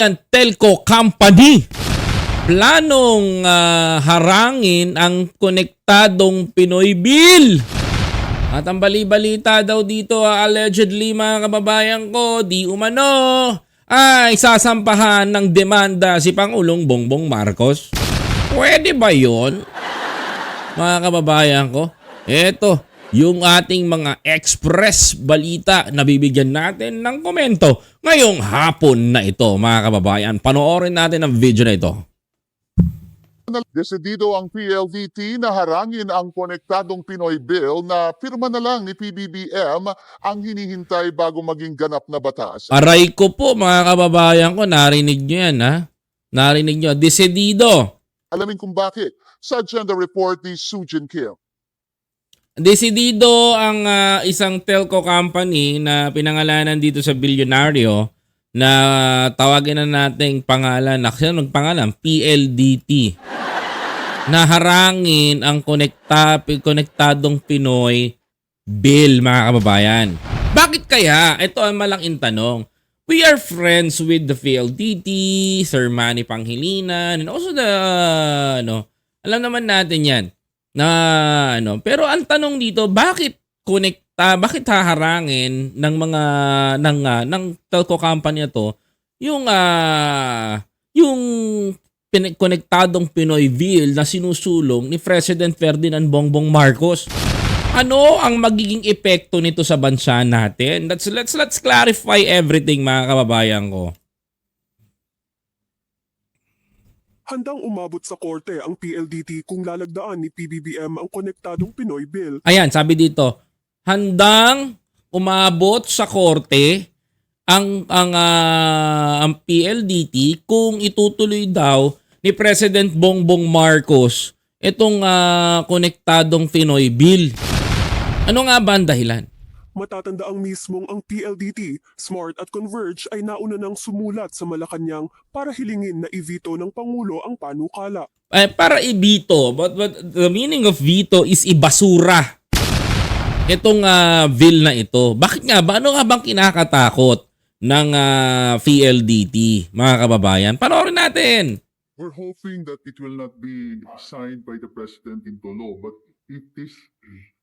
Yan, telco company planong ah, harangin ang konektadong Pinoy Bill. At ang bali-balita daw dito, ah, allegedly mga kababayan ko, di umano, ay sasampahan ng demanda si Pangulong Bongbong Marcos. Pwede ba yon? Mga kababayan ko, eto, yung ating mga express balita na bibigyan natin ng komento ngayong hapon na ito mga kababayan. Panoorin natin ang video na ito. Desidido ang PLDT na harangin ang konektadong Pinoy Bill na pirma na lang ni PBBM ang hinihintay bago maging ganap na batas. Aray ko po mga kababayan ko, narinig nyo yan ha? Narinig nyo, desidido. Alamin kung bakit. Sa agenda report ni Sujin Kim. Desidido ang ah, isang telco company na pinangalanan dito sa bilyonaryo na tawagin na nating pangalan, actually nagpangalan, PLDT. Na harangin ang konekta, konektadong Pinoy bill, mga kababayan. Bakit kaya? Ito ang malaking tanong. We are friends with the PLDT, Sir Manny Pangilinan, and also the, ano, alam naman natin yan na ano pero ang tanong dito bakit konekta bakit haharangin ng mga ng ah, ng telco company to yung ah yung konektadong Pinoy Bill na sinusulong ni President Ferdinand Bongbong Marcos? Ano ang magiging epekto nito sa bansa natin? Let's let's let's clarify everything mga kababayan ko Handang umabot sa korte ang PLDT kung lalagdaan ni PBBM ang konektadong Pinoy Bill. Ayan, sabi dito, handang umabot sa korte ang ang ah, ang PLDT kung itutuloy daw ni President Bongbong Marcos itong ah, konektadong Pinoy Bill. Ano nga ba ang dahilan? Matatanda ang mismong ang PLDT, Smart at Converge ay nauna nang sumulat sa Malacanang para hilingin na i-veto ng Pangulo ang panukala. Eh, para i-veto, but, but the meaning of veto is ibasura. Itong ah, bill na ito. Bakit nga ba? Ano nga bang kinakatakot ng ah, PLDT, mga kababayan? Panoorin natin. We're hoping that it will not be signed by the President into law, but if this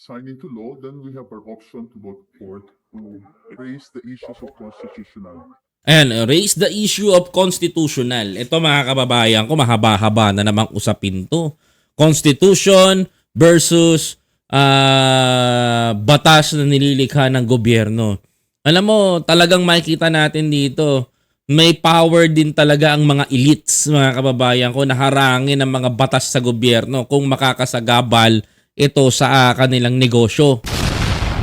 signed into law, then we have our option to go to court to raise the issues of constitutional. Ayan, raise the issue of constitutional. Ito mga kababayan ko, mahaba-haba na namang usapin to. Constitution versus ah, batas na nililikha ng gobyerno. Alam mo, talagang makikita natin dito, may power din talaga ang mga elites, mga kababayan ko, na harangin ang mga batas sa gobyerno kung makakasagabal ito sa ah, kanilang negosyo.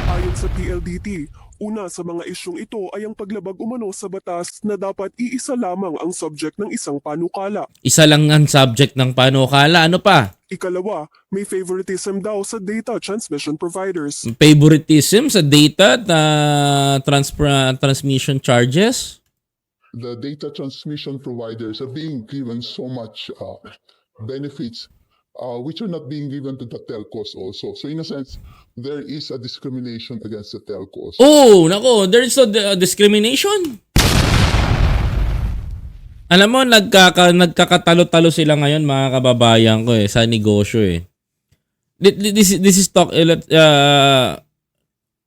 Ayon sa PLDT, una sa mga isyong ito ay ang paglabag umano sa batas na dapat iisa lamang ang subject ng isang panukala. Isa lang ang subject ng panukala. Ano pa? Ikalawa, may favoritism daw sa data transmission providers. favoritism sa data na trans- transmission charges. The data transmission providers are being given so much uh, benefits uh, which are not being given to the telcos also. So in a sense, there is a discrimination against the telcos. Oh, nako, there is a a discrimination. Alam mo, nagkaka, nagkakatalo-talo sila ngayon mga kababayan ko eh, sa negosyo eh. Thi- thi- This, is- this is talk, eh, let, uh,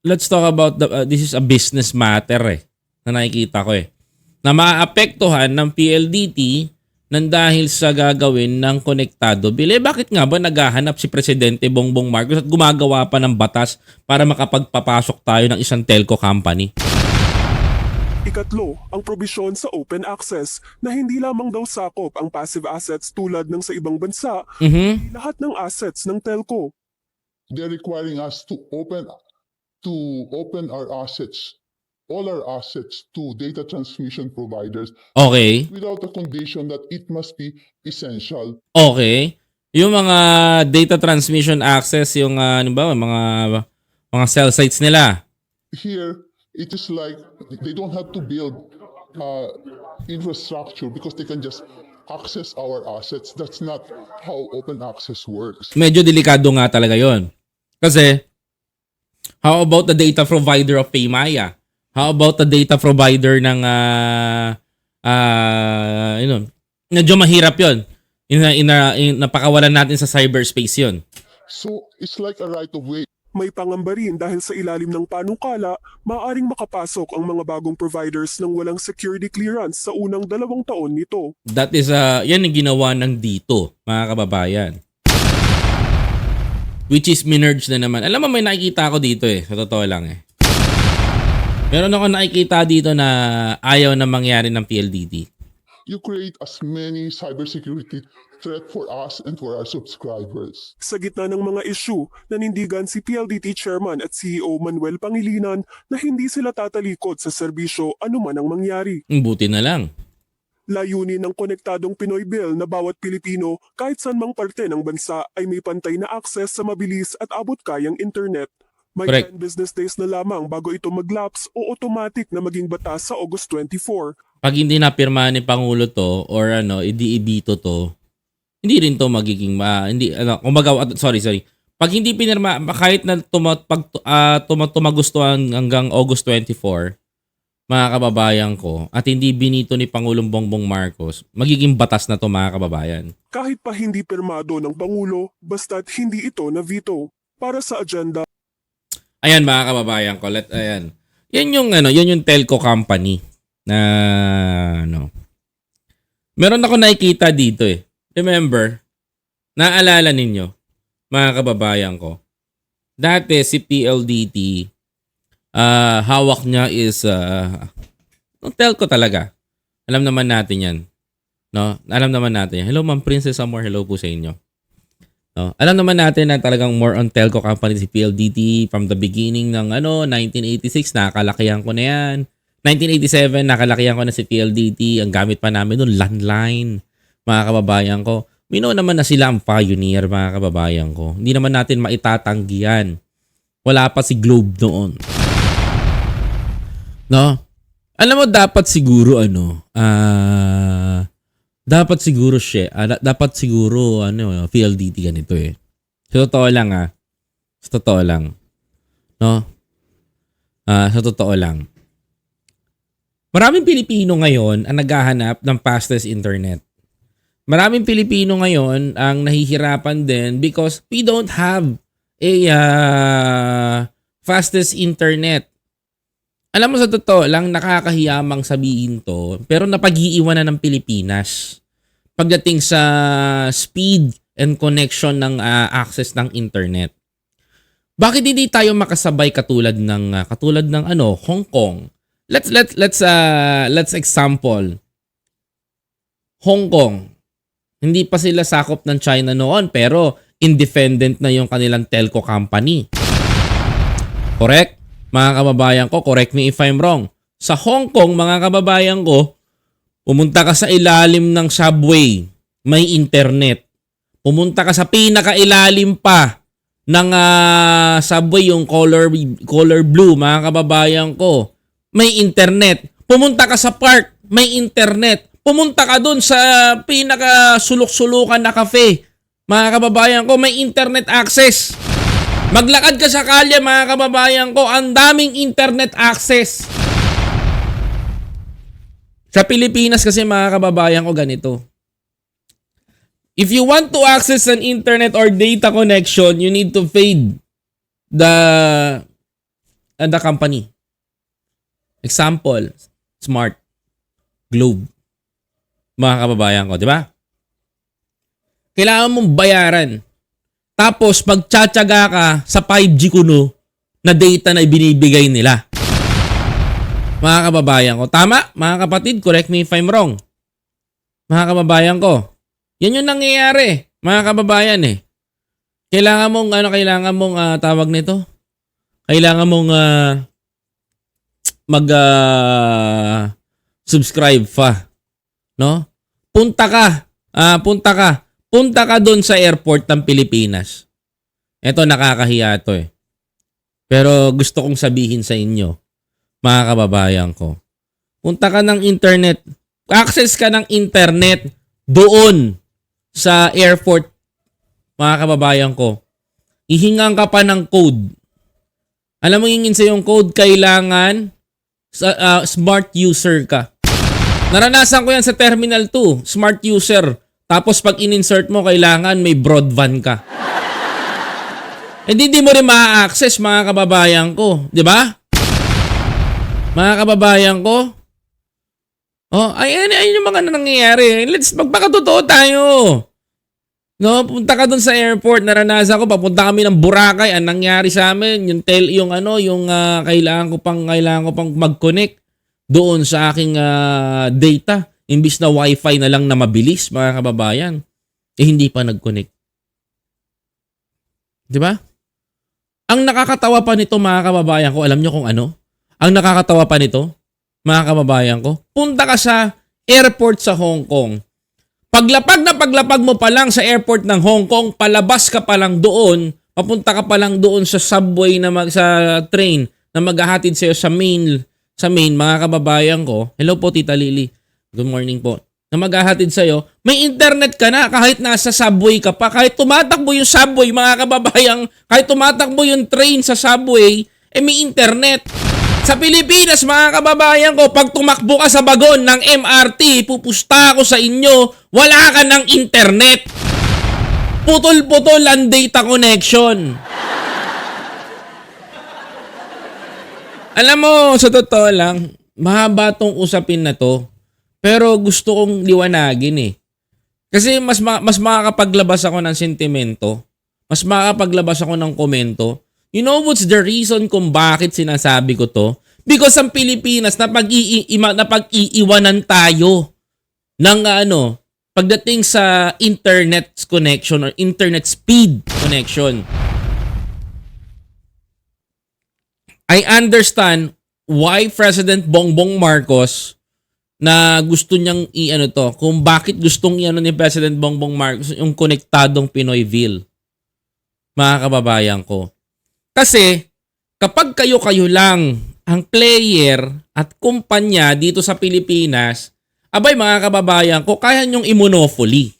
let's talk about, the, uh, this is a business matter eh, na nakikita ko eh. Na maapektuhan ng PLDT nang dahil sa gagawin ng konektado bill. Eh, bakit nga ba naghahanap si Presidente Bongbong Marcos at gumagawa pa ng batas para makapagpapasok tayo ng isang telco company? Ikatlo, ang probisyon sa open access na hindi lamang daw sakop ang passive assets tulad ng sa ibang bansa, Mhm. lahat ng assets ng telco. They're requiring us to open to open our assets, all our assets to data transmission providers Okay. without the condition that it must be essential. Okay. Yung mga data transmission access, yung uh, ano ba, mga mga cell sites nila. Here, it is like they don't have to build uh, infrastructure because they can just access our assets. That's not how open access works. Medyo delikado nga talaga yon. Kasi, how about the data provider of Paymaya? How about the data provider ng ah, ah yun, medyo mahirap yun. Ina, ina, in, napakawalan natin sa cyberspace yun. So it's like a right of way. May pangamba rin dahil sa ilalim ng panukala, maaring makapasok ang mga bagong providers ng walang security clearance sa unang dalawang taon nito. That is, uh, yan ang ginawa ng dito, mga kababayan. Which is minerge na naman. Alam mo, may nakikita ako dito eh. Sa totoo lang eh. Meron ako nakikita dito na ayaw na mangyari ng PLDT. You create as many cybersecurity threat for us and for our subscribers. Sa gitna ng mga issue, nanindigan si PLDT Chairman at CEO Manuel Pangilinan na hindi sila tatalikod sa serbisyo anuman ang mangyari. Buti na lang. Layunin ng konektadong Pinoy Bill na bawat Pilipino kahit saan mang parte ng bansa ay may pantay na akses sa mabilis at abot kayang internet. May Correct. 10 business days na lamang bago ito maglaps o automatic na maging batas sa August 24. Pag hindi napirma ni Pangulo to or ano, hindi ibito to, hindi rin to magiging ma, hindi ano, kumbaga sorry, sorry. Pag hindi pinirma kahit na tuma, pag uh, tuma, tumagustuhan hanggang August 24, mga kababayan ko, at hindi binito ni Pangulong Bongbong Marcos, magiging batas na to mga kababayan. Kahit pa hindi pirmado ng Pangulo, basta't hindi ito na veto. Para sa agenda, Ayan mga kababayan ko, let ayan. Yan yung ano, yan yung telco company na ano. Meron ako nakikita dito eh. Remember, naalala ninyo, mga kababayan ko. Dati si PLDT, ah hawak niya is uh, telco talaga. Alam naman natin yan. No? Alam naman natin. Hello Ma'am Princess Amor, hello po sa inyo. No? Alam naman natin na talagang more on telco company si PLDT from the beginning ng ano 1986 nakakalakihan ko na yan. 1987 nakalakihan ko na si PLDT. Ang gamit pa namin noon landline. Mga kababayan ko. Mino naman na sila ang pioneer mga kababayan ko. Hindi naman natin maitatanggi yan. Wala pa si Globe noon. No? Alam mo dapat siguro ano ah dapat siguro siya, ah, da- dapat siguro ano, PLDT ganito eh. Sa totoo lang ah. Sa totoo lang. No? Ah, sa totoo lang. Maraming Pilipino ngayon ang naghahanap ng fastest internet. Maraming Pilipino ngayon ang nahihirapan din because we don't have a ah, fastest internet. Alam mo sa totoo lang nakakahiyamang sabihin to pero napag-iiwanan ng Pilipinas pagdating sa speed and connection ng ah, access ng internet. Bakit hindi tayo makasabay katulad ng ah, katulad ng ano Hong Kong? Let's let's let's uh, let's example Hong Kong. Hindi pa sila sakop ng China noon pero independent na yung kanilang telco company. Correct? Mga kababayan ko, correct me if I'm wrong. Sa Hong Kong, mga kababayan ko, pumunta ka sa ilalim ng subway, may internet. Pumunta ka sa pinakailalim pa ng ah, subway, yung color, color blue, mga kababayan ko, may internet. Pumunta ka sa park, may internet. Pumunta ka dun sa pinaka sulok-sulukan na cafe. Mga kababayan ko, may internet access. Maglakad ka sa kalye mga kababayan ko, ang daming internet access. Sa Pilipinas kasi mga kababayan ko ganito. If you want to access an internet or data connection, you need to fade the uh, the company. Example, Smart, Globe. Mga kababayan ko, di ba? Kailangan mong bayaran tapos magtsatsaga ka sa 5G kuno na data na binibigay nila. Mga kababayan ko. Tama, mga kapatid, correct me if I'm wrong. Mga kababayan ko. Yan yung nangyayari, mga kababayan eh. Kailangan mong, ano, kailangan mong ah, tawag nito? Kailangan mong ah, mag ah, subscribe pa. No? Punta ka. Ah, punta ka punta ka doon sa airport ng Pilipinas. Ito nakakahiya to eh. Pero gusto kong sabihin sa inyo, mga kababayan ko. Punta ka ng internet, access ka ng internet doon sa airport, mga kababayan ko. Ihingan ka pa ng code. Alam mo hingin sa yung code, kailangan ah, smart user ka. Naranasan ko yan sa Terminal 2, smart user. Tapos pag in-insert mo, kailangan may broadband ka. Hindi di mo rin ma-access mga kababayan ko. Di ba? Mga kababayan ko. Oh, ay, ay, ay yung mga nangyayari. Let's magpakatotoo tayo. No, punta ka dun sa airport, naranasan ko, papunta kami ng Boracay, ang nangyari sa amin, yung tel, yung ano, yung ah, kailangan ko pang kailangan ko pang mag-connect doon sa aking ah, data, imbis na wifi na lang na mabilis, mga kababayan. Eh hindi pa nag-connect. 'Di ba? Ang nakakatawa pa nito, mga kababayan ko, alam nyo kung ano? Ang nakakatawa pa nito, mga kababayan ko, punta ka sa airport sa Hong Kong. Paglapag na paglapag mo pa lang sa airport ng Hong Kong, palabas ka pa lang doon, papunta ka pa lang doon sa subway na mag, sa train na maghahatid sa'yo sa main, sa main, mga kababayan ko. Hello po, Tita Lily. Good morning po. Na maghahatid sa'yo, may internet ka na kahit nasa subway ka pa. Kahit tumatakbo yung subway, mga kababayan, kahit tumatakbo yung train sa subway, eh may internet. Sa Pilipinas, mga kababayan ko, pag tumakbo ka sa bagon ng MRT, pupusta ako sa inyo, wala ka ng internet. Putol-putol ang data connection. Alam mo, sa totoo lang, mahaba tong usapin na to. Pero gusto kong liwanagin eh. Kasi mas ma- mas makakapaglabas ako ng sentimento. Mas makakapaglabas ako ng komento. You know what's the reason kung bakit sinasabi ko to? Because ang Pilipinas na pag na pag-iiwanan tayo ng ano, pagdating sa internet connection or internet speed connection. I understand why President Bongbong Marcos na gusto niyang i-ano to, kung bakit gustong i-ano ni President Bongbong Marcos yung konektadong Pinoyville. Mga kababayan ko. Kasi kapag kayo-kayo lang ang player at kumpanya dito sa Pilipinas, abay mga kababayan ko, kaya nyong i-monopoly.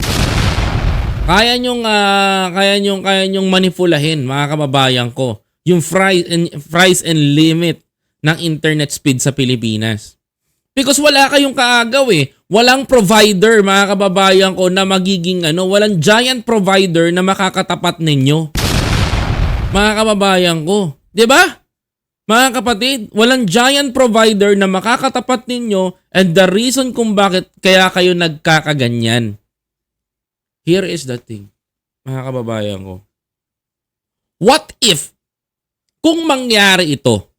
Kaya nyong ah, kaya nyong kaya nyong manipulahin mga kababayan ko yung price and price and limit ng internet speed sa Pilipinas. Because wala kayong kaagaw eh. Walang provider mga kababayan ko na magiging ano, walang giant provider na makakatapat ninyo. Mga kababayan ko, ba? Mga kapatid, walang giant provider na makakatapat ninyo and the reason kung bakit kaya kayo nagkakaganyan. Here is the thing, mga kababayan ko. What if, kung mangyari ito,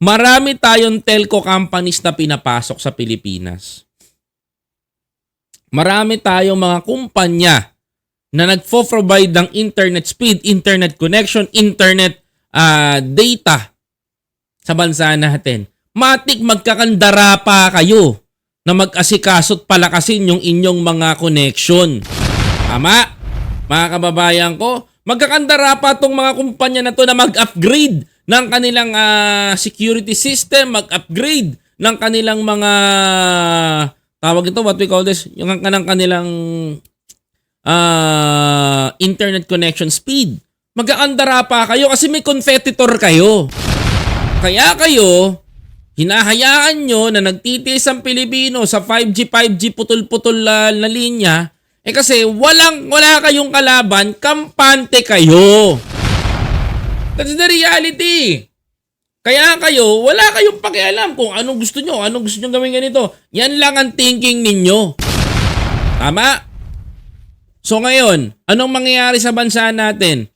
marami tayong telco companies na pinapasok sa Pilipinas. Marami tayong mga kumpanya na nagfo-provide ng internet speed, internet connection, internet ah, data sa bansa natin. Matik magkakandara pa kayo na mag-asikaso at palakasin yung inyong mga connection. Tama? Mga kababayan ko, magkakandara pa tong mga kumpanya na to na mag-upgrade ng kanilang ah, security system, mag-upgrade ng kanilang mga tawag ito, what we call this, yung kanang kanilang ah, internet connection speed. Magkakandara pa kayo kasi may competitor kayo. Kaya kayo, hinahayaan nyo na nagtitiis ang Pilipino sa 5G, 5G putol-putol na, na linya, eh kasi walang, wala kayong kalaban, kampante kayo. That's the reality. Kaya kayo, wala kayong pakialam kung anong gusto nyo, anong gusto nyo gawin ganito. Yan lang ang thinking ninyo. Tama? So ngayon, anong mangyayari sa bansa natin?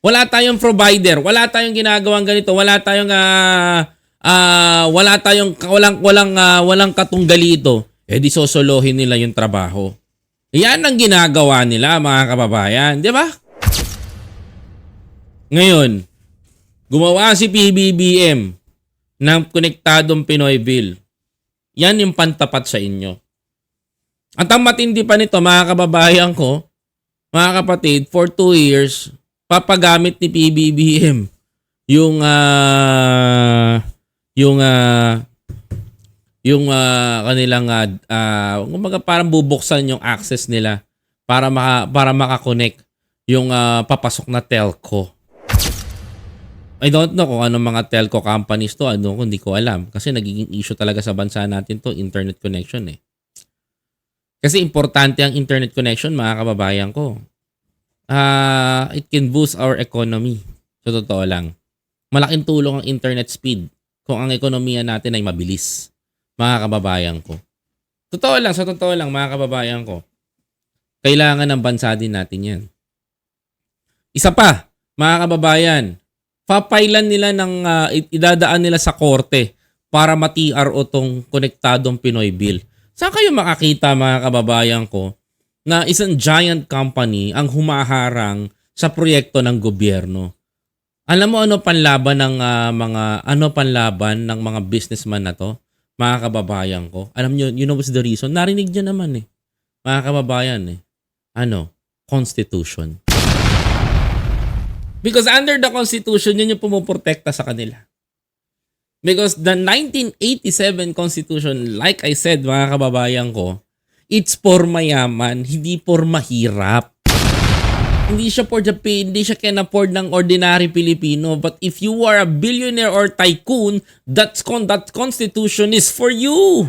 Wala tayong provider, wala tayong ginagawang ganito, wala tayong ah ah, wala tayong walang walang ah, walang katunggalito. Eh di sosolohin nila yung trabaho. Yan ang ginagawa nila mga kababayan, di ba? Ngayon, gumawa si PBBM ng konektadong Pinoyville. Yan yung pantapat sa inyo. At ang matindi pa nito, mga kababayan ko, mga kapatid, for two years, papagamit ni PBBM yung ah yung ah yung ah, kanilang uh, uh, parang bubuksan yung access nila para maka, para makakonect yung ah, papasok na telco. I don't know kung anong mga telco companies to, ano, hindi ko alam. Kasi nagiging issue talaga sa bansa natin to, internet connection eh. Kasi importante ang internet connection, mga kababayan ko. Ah, it can boost our economy. So, totoo lang. Malaking tulong ang internet speed kung ang ekonomiya natin ay mabilis. Mga kababayan ko. Totoo lang, sa totoo lang, mga kababayan ko. Kailangan ng bansa din natin yan. Isa pa, mga kababayan, papailan nila ng i- idadaan nila sa korte para ma-TRO tong konektadong Pinoy Bill. Saan kayo makakita mga kababayan ko na isang giant company ang humaharang sa proyekto ng gobyerno? Alam mo ano panlaban ng ah, mga ano panlaban ng mga businessman na to? Mga kababayan ko. Alam niyo, you know what's the reason? Narinig niyo naman eh. Mga kababayan eh. Ano? Constitution. Because under the Constitution, yun yung pumuprotekta sa kanila. Because the 1987 Constitution, like I said, mga kababayan ko, it's for mayaman, hindi for mahirap. Hindi siya for the pay, hindi siya can afford ng ordinary Pilipino. But if you are a billionaire or tycoon, that's con that constitution is for you.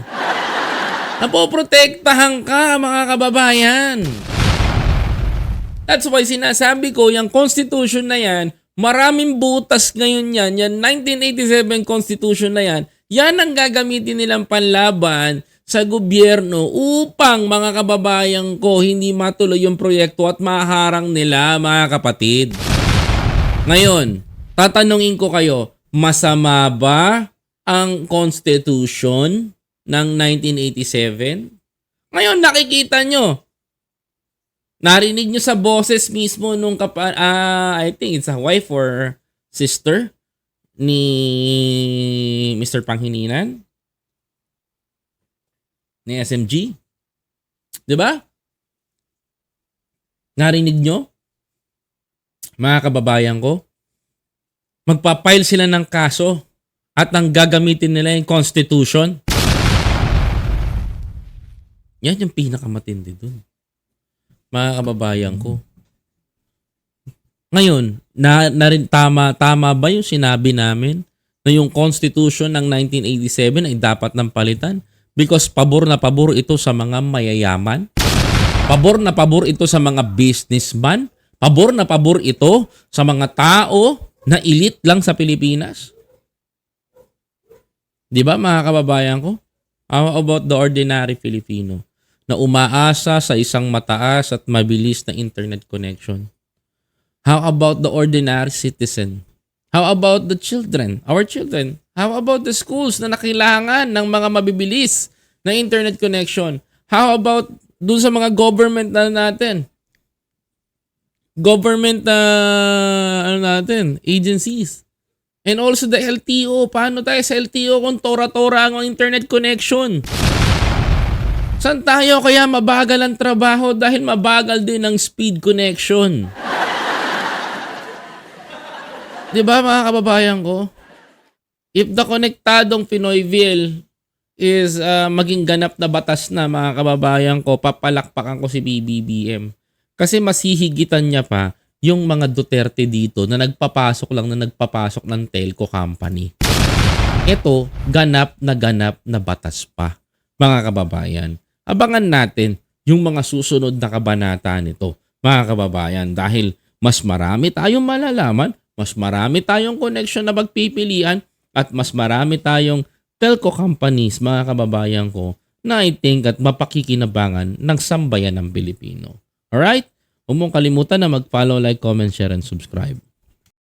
Napoprotektahan ka, mga kababayan. That's why sinasabi ko, yung constitution na yan, maraming butas ngayon yan, yan 1987 constitution na yan, yan ang gagamitin nilang panlaban sa gobyerno upang mga kababayan ko hindi matuloy yung proyekto at maharang nila mga kapatid. Ngayon, tatanungin ko kayo, masama ba ang constitution ng 1987? Ngayon nakikita nyo, narinig nyo sa boses mismo nung kapa, ah, I think it's a wife or sister ni Mr. Panghininan ni SMG. 'Di ba? Narinig nyo? Mga kababayan ko, magpapile sila ng kaso at ang gagamitin nila yung constitution. Yan yung pinakamatindi dun. Mga kababayan ko. Ngayon, na, na rin tama, tama ba yung sinabi namin na yung constitution ng 1987 ay dapat ng palitan? Because pabor na pabor ito sa mga mayayaman. Pabor na pabor ito sa mga businessman. Pabor na pabor ito sa mga tao na elite lang sa Pilipinas. Di ba mga kababayan ko? How about the ordinary Filipino na umaasa sa isang mataas at mabilis na internet connection? How about the ordinary citizen? How about the children? Our children? How about the schools na nakailangan ng mga mabibilis na internet connection? How about dun sa mga government na natin? Government na ano natin, agencies. And also the LTO. Paano tayo sa LTO kung tora-tora ang internet connection? Saan tayo kaya mabagal ang trabaho dahil mabagal din ang speed connection? 'Di ba mga kababayan ko? If the konektadong Pinoyville is ah, maging ganap na batas na mga kababayan ko, papalakpakan ko si BBBM. Kasi masihigitan niya pa yung mga Duterte dito na nagpapasok lang na nagpapasok ng telco company. Ito, ganap na ganap na batas pa, mga kababayan. Abangan natin yung mga susunod na kabanata nito, mga kababayan, dahil mas marami tayong malalaman, mas marami tayong connection na magpipilian, at mas marami tayong telco companies, mga kababayan ko, na I think at mapakikinabangan ng sambayan ng Pilipino. Alright? Huwag mong kalimutan na mag-follow, like, comment, share, and subscribe.